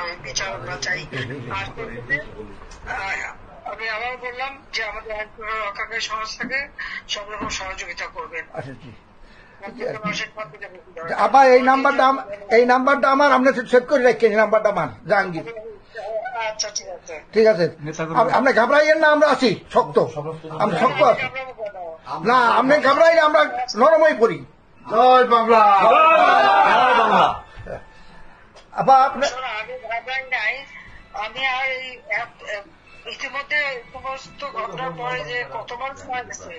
হয় বিচার আমরা চাই আর আমি আবার বললাম যে আমাদের রক্ষাকারী সংস্থাকে সব রকম সহযোগিতা করবেন। আচ্ছা? আবার এই নাম্বারটা এই নাম্বারটা আমার আপনি সেভ করে রাখেন এই নাম্বারটা আমার জাহাঙ্গীর। আচ্ছা ঠিক আছে। ঠিক আছে। আপ- আপনি ঘাবড়াইয়েন না আমরা আছি শক্ত। আমি শক্ত আছি। না আপনি ঘাবড়াইলে আমরা নরমই পড়ি। জয় বাংলা। জয় বাংলা। আবার আপনি শোনো, আমি ঘাবড়াই নাই। আমি আর এই ইতিমধ্যে সমস্ত ঘটনার পরে যে কত মানুষ মারা গেছে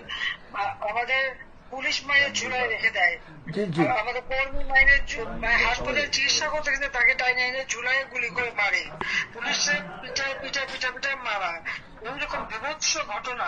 আমাদের পুলিশ মায়ের ঝুলায় রেখে দেয়। আমাদের কর্মী মাইনের হাসপাতালে চিকিৎসা করতে গেছে তাকে টাইনে এনে ঝুলায় গুলি করে মারে। পুলিশের পিঠায় পিঠায় পিঠা পিঠায় মারা। এইরকম বিভৎস ঘটনা।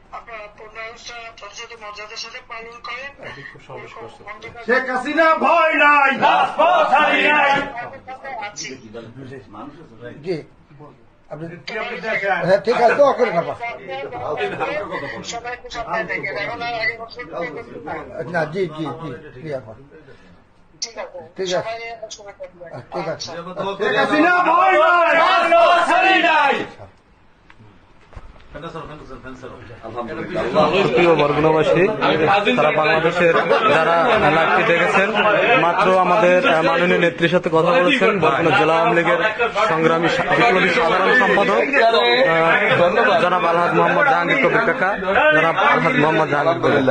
আপনারা পূর্ণাবস্থা যথাযথ মর্যাদার সাথে পালন করেন। শেখ হাসিনা ভয় নাই। রাজপথ হারিয়ে নাই। আছি। জি। আপনি কি আপনি দেখেন। হ্যাঁ ঠিক আছে দোয়া করেন আবার সবাই একটু সাবধানে থাকেন এখন আর আগে বছর না জি জি জি জি এখন। ঠিক আছে। ঠিক আছে। থাকবেন। ঠিক আছে আচ্ছা। শেখ হাসিনা ভয় নাই রাজপথ হারিয়ে নাই প্রিয় বরগুনাবাসী তারা বাংলাদেশের যারা লাইভটি দেখেছেন মাত্র আমাদের মাননীয় নেত্রীর সাথে কথা বলেছেন বরগুনা জেলা আওয়ামী লীগের সংগ্রামী বিপ্লবী সাধারণ সম্পাদক জনাব আলহাদ মোহাম্মদ জাহাঙ্গীর কবির কাকা জনাব আলহাদ মোহাম্মদ জাহাঙ্গীর